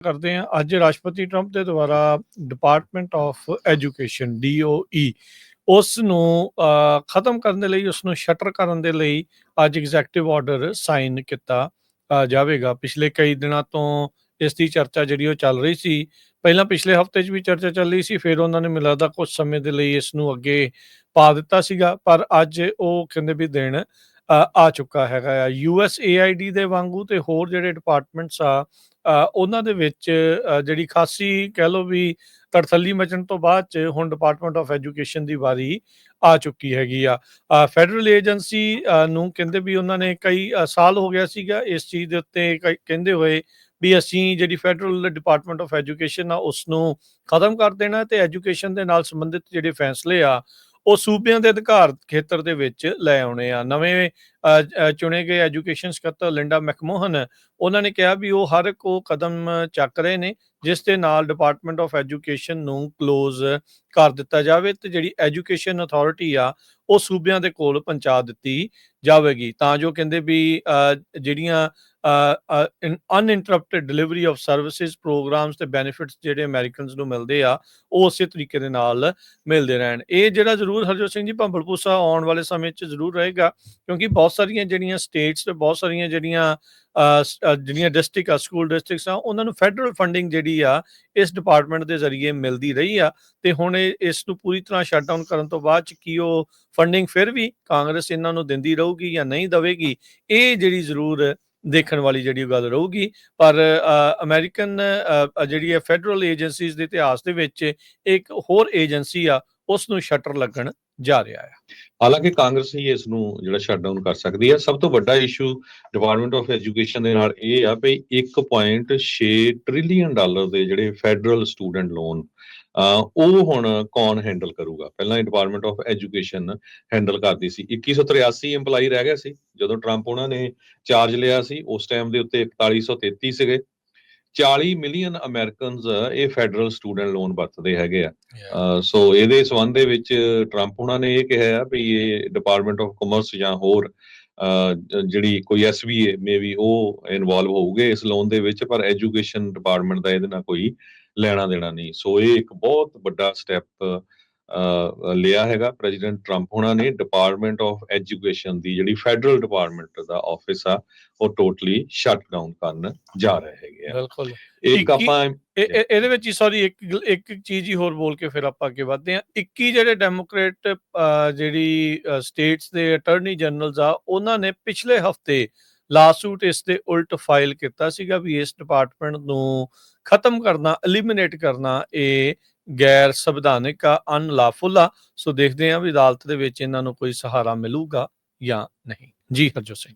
ਕਰਦੇ ਹਾਂ। ਅੱਜ ਰਾਸ਼ਟਰਪਤੀ ਟਰੰਪ ਦੇ ਦੁਆਰਾ ਡਿਪਾਰਟਮੈਂਟ ਆਫ ਐਜੂਕੇਸ਼ਨ DOE ਉਸ ਨੂੰ ਅ, ਖਤਮ ਕਰਨ ਦੇ ਲਈ ਉਸ ਨੂੰ ਸ਼ਟਰ ਕਰਨ ਦੇ ਲਈ ਅੱਜ ਐਗਜ਼ੈਕਟਿਵ ਆਰਡਰ ਸਾਈਨ ਕੀਤਾ ਜਾਵੇਗਾ। ਪਿਛਲੇ ਕਈ ਦਿਨਾਂ ਤੋਂ ਇਸ ਦੀ ਚਰਚਾ ਜਿਹੜੀ ਉਹ ਚੱਲ ਰਹੀ ਸੀ। ਪਹਿਲਾਂ ਪਿਛਲੇ ਹਫ਼ਤੇ 'ਚ ਵੀ ਚਰਚਾ ਚੱਲ ਰਹੀ ਸੀ ਫਿਰ ਉਹਨਾਂ ਨੇ ਮੈਨੂੰ ਲੱਗਦਾ ਕੁਝ ਸਮੇਂ ਦੇ ਲਈ ਇਸ ਨੂੰ ਅੱਗੇ ਪਾ ਦਿੱਤਾ ਸੀਗਾ। ਪਰ ਅੱਜ ਉਹ ਕਹਿੰਦੇ ਵੀ ਦਿਨ ਆ ਚੁੱਕਾ ਹੈਗਾ ਆ। USAID ਦੇ ਵਾਂਗੂ ਤੇ ਹੋਰ ਜਿਹੜੇ ਡਿਪਾਰਟਮੈਂਟਸ ਆ ਉਹਨਾਂ ਦੇ ਵਿੱਚ ਜਿਹੜੀ ਖਾਸੀ ਕਹਿ ਲਓ ਵੀ ਤੜਥੱਲੀ ਮਚਣ ਤੋਂ ਬਾਅਦ ਚ ਹੁਣ ਡਿਪਾਰਟਮੈਂਟ ਆਫ ਐਜੂਕੇਸ਼ਨ ਦੀ ਵਾਰੀ ਆ ਚੁੱਕੀ ਹੈਗੀ ਆ। ਫੈਡਰਲ ਏਜੰਸੀ ਨੂੰ ਕਹਿੰਦੇ ਵੀ ਉਹਨਾਂ ਨੇ ਕਈ ਸਾਲ ਹੋ ਗਿਆ ਸੀਗਾ ਇਸ ਚੀਜ਼ ਦੇ ਉੱਤੇ ਕਈ- ਕਹਿੰਦੇ ਹੋਏ ਵੀ ਅਸੀਂ ਜਿਹੜੀ ਫੈਡਰਲ ਡਿਪਾਰਟਮੈਂਟ ਆਫ ਐਜੂਕੇਸ਼ਨ ਆ ਉਸ ਨੂੰ ਖਤਮ ਕਰ ਦੇਣਾ ਤੇ ਐਜੂਕੇਸ਼ਨ ਦੇ ਨਾਲ ਸੰਬੰਧਿਤ ਜਿਹੜੇ ਫੈਸਲੇ ਆ, ਉਹ ਸੂਬਿਆਂ ਦੇ ਅਧਿਕਾਰ ਖੇਤਰ ਦੇ ਵਿੱਚ ਲੈ ਆਉਣੇ ਆ। ਨਵੇਂ ਚੁਣੇ ਗਏ ਐਜੂਕੇਸ਼ਨ ਸਕੱਤਰ ਲਿੰਡਾ ਮੈਕਮੋਹਨ, ਉਹਨਾਂ ਨੇ ਕਿਹਾ ਵੀ ਉਹ ਹਰ ਕੋ ਕਦਮ ਚੱਕ ਰਹੇ ਨੇ ਜਿਸ ਦੇ ਨਾਲ ਡਿਪਾਰਟਮੈਂਟ ਆਫ ਐਜੂਕੇਸ਼ਨ ਨੂੰ ਕਲੋਜ਼ ਕਰ ਦਿੱਤਾ ਜਾਵੇ ਤੇ ਜਿਹੜੀ ਐਜੂਕੇਸ਼ਨ ਅਥਾਰਟੀ ਆ, ਉਹ ਸੂਬਿਆਂ ਦੇ ਕੋਲ ਪਹੁੰਚਾ ਦਿੱਤੀ ਜਾਵੇਗੀ। ਤਾਂ ਜੋ ਕਹਿੰਦੇ ਵੀ ਜਿਹੜੀਆਂ uninterrupted delivery of services programs ਤੇ ਬੈਨੀਫਿਟਸ ਜਿਹੜੇ ਅਮਰੀਕਨਸ ਨੂੰ ਮਿਲਦੇ ਆ, ਉਹ ਉਸੇ ਤਰੀਕੇ ਦੇ ਨਾਲ ਮਿਲਦੇ ਰਹਿਣ। ਇਹ ਜਿਹੜਾ ਜ਼ਰੂਰ ਹਰਜੋਤ ਸਿੰਘ ਜੀ ਭੰਬਲਪੂਸਾ ਆਉਣ ਵਾਲੇ ਸਮੇਂ 'ਚ ਜ਼ਰੂਰ ਰਹੇਗਾ, ਕਿਉਂਕਿ ਬਹੁਤ ਬਹੁਤ ਸਾਰੀਆਂ ਜਿਹੜੀਆਂ ਸਟੇਟਸ ਤੇ ਬਹੁਤ ਸਾਰੀਆਂ ਜਿਹੜੀਆਂ ਜਿਹੜੀਆਂ ਡਿਸਟ੍ਰਿਕਟ ਆ ਸਕੂਲ ਡਿਸਟ੍ਰਿਕਟਸ ਆ ਉਹਨਾਂ ਨੂੰ ਫੈਡਰਲ ਫੰਡਿੰਗ ਜਿਹੜੀ ਆ ਇਸ ਡਿਪਾਰਟਮੈਂਟ ਦੇ ਜ਼ਰੀਏ ਮਿਲਦੀ ਰਹੀ ਆ। ਤੇ ਹੁਣ ਇਹ ਇਸ ਨੂੰ ਪੂਰੀ ਤਰ੍ਹਾਂ ਸ਼ਟ ਡਾਊਨ ਕਰਨ ਤੋਂ ਬਾਅਦ ਚ ਕੀ ਉਹ ਫੰਡਿੰਗ ਫਿਰ ਵੀ ਕਾਂਗਰਸ ਇਹਨਾਂ ਨੂੰ ਦਿੰਦੀ ਰਹੂਗੀ ਜਾਂ ਨਹੀਂ ਦੇਵੇਗੀ ਇਹ ਜਿਹੜੀ ਜ਼ਰੂਰ ਦੇਖਣ ਵਾਲੀ ਜਿਹੜੀ ਗੱਲ ਰਹੂਗੀ। ਪਰ ਅ, ਅਮਰੀਕਨ ਜਿਹੜੀ ਹੈ ਫੈਡਰਲ ਏਜੰਸੀਜ਼ ਦੇ ਇਤਿਹਾਸ ਦੇ ਵਿੱਚ ਇੱਕ ਹੋਰ ਏਜੰਸੀ ਆ ਉਸ ਨੂੰ ਸ਼ਟਰ ਲੱਗਣ ਜਾ ਰਿਹਾ ਹੈ। ਹਾਲਾਂਕਿ ਕਾਂਗਰਸ ਹੀ ਇਸ ਨੂੰ ਜਿਹੜਾ ਸ਼ਟਡਾਊਨ ਕਰ ਸਕਦੀ ਹੈ। ਸਭ ਤੋਂ ਵੱਡਾ ਇਸ਼ੂ ਡਿਪਾਰਟਮੈਂਟ ਆਫ ਐਜੂਕੇਸ਼ਨ ਦੇ ਨਾਲ ਇਹ ਆ ਵੀ 1.6 ਟ੍ਰਿਲੀਅਨ ਡਾਲਰ ਦੇ ਜਿਹੜੇ ਫੈਡਰਲ ਸਟੂਡੈਂਟ ਲੋਨ ਉਹ ਹੁਣ ਕੌਣ ਹੈਂਡਲ ਕਰੂਗਾ? ਪਹਿਲਾਂ ਇਹ ਡਿਪਾਰਟਮੈਂਟ ਆਫ ਐਜੂਕੇਸ਼ਨ ਹੈਂਡਲ ਕਰਦੀ ਸੀ। 2183 EMPLOYE ਰਹਿ ਗਿਆ ਸੀ। ਜਦੋਂ ਟਰੰਪ ਉਹਨਾਂ ਨੇ ਚਾਰਜ ਲਿਆ ਸੀ, ਉਸ ਟਾਈਮ ਦੇ ਉੱਤੇ 4133 ਸੀਗੇ। 40 ਮਿਲੀਅਨ ਅਮਰੀਕਨਸ ਇਹ ਫੈਡਰਲ ਸਟੂਡੈਂਟ ਲੋਨ ਵਰਤਦੇ ਹੈਗੇ ਆ। ਸੋ ਇਹਦੇ ਸੰਬੰਧ ਦੇ ਵਿੱਚ ਟਰੰਪ ਉਹਨਾਂ ਨੇ ਇਹ ਕਿਹਾ ਆ ਵੀ ਇਹ ਡਿਪਾਰਟਮੈਂਟ ਆਫ ਕਮਰਸ ਜਾਂ ਹੋਰ ਜਿਹੜੀ ਕੋਈ ਐਸਬੀਏ ਮੇਬੀ ਉਹ ਇਨਵੋਲਵ ਹੋਊਗੇ ਇਸ ਲੋਨ ਦੇ ਵਿੱਚ ਪਰ ਐਜੂਕੇਸ਼ਨ ਡਿਪਾਰਟਮੈਂਟ ਦਾ ਇਹਦੇ ਨਾਲ ਕੋਈ ਲੈਣਾ ਦੇਣਾ ਨਹੀਂ। ਸੋ ਇਹ ਇੱਕ ਬਹੁਤ ਵੱਡਾ ਸਟੈਪ ਲਿਆ ਹੈਗਾ ਪ੍ਰੈਜ਼ੀਡੈਂਟ ਟਰੰਪ ਉਹਨਾਂ ਨੇ। ਡਿਪਾਰਟਮੈਂਟ ਆਫ ਐਜੂਕੇਸ਼ਨ ਦੀ ਜਿਹੜੀ ਫੈਡਰਲ ਡਿਪਾਰਟਮੈਂਟ ਦਾ ਆਫਿਸ ਆ ਉਹ ਟੋਟਲੀ ਸ਼ਟ ਡਾਊਨ ਕਰਨ ਜਾ ਰਹੇ ਹੈਗੇ ਆ। ਬਿਲਕੁਲ। ਇੱਕ ਆਪਾਂ ਇਹ- ਇਹ- ਇਹਦੇ ਵਿੱਚ ਹੀ ਸੌਰੀ ਇੱਕ ਇੱਕ ਚੀਜ਼ ਹੀ ਹੋਰ ਬੋਲ ਕੇ ਫਿਰ ਆਪਾਂ ਅੱਗੇ ਵਧਦੇ ਹਾਂ। 21 ਜਿਹੜੇ ਡੈਮੋਕ੍ਰੇਟ ਜਿਹੜੀ ਸਟੇਟਸ ਦੇ ਅਟਾਰਨੀ ਜਨਰਲਸ ਆ ਉਹਨਾਂ ਨੇ ਪਿਛਲੇ ਹਫ਼ਤੇ ਲਾਸੂਟ ਇਸ ਦੇ ਉਲਟ ਫਾਈਲ ਕੀਤਾ ਸੀਗਾ ਵੀ ਇਸ ਡਿਪਾਰਟਮੈਂਟ ਨੂੰ ਖਤਮ ਕਰਨਾ ਐਲੀਮੀਨੇਟ ਕਰਨਾ ਇਹ ਗੈਰ ਸੰਵਿਧਾਨਿਕ ਆ ਅਨਲਾਫੁਲ ਆ, ਸੋ ਦੇਖਦੇ ਹਾਂ ਵੀ ਅਦਾਲਤ ਦੇ ਵਿੱਚ ਇਹਨਾਂ ਨੂੰ ਕੋਈ ਸਹਾਰਾ ਮਿਲੂਗਾ ਜਾਂ ਨਹੀਂ। ਜੀ ਹਰਜੋਤ ਸਿੰਘ।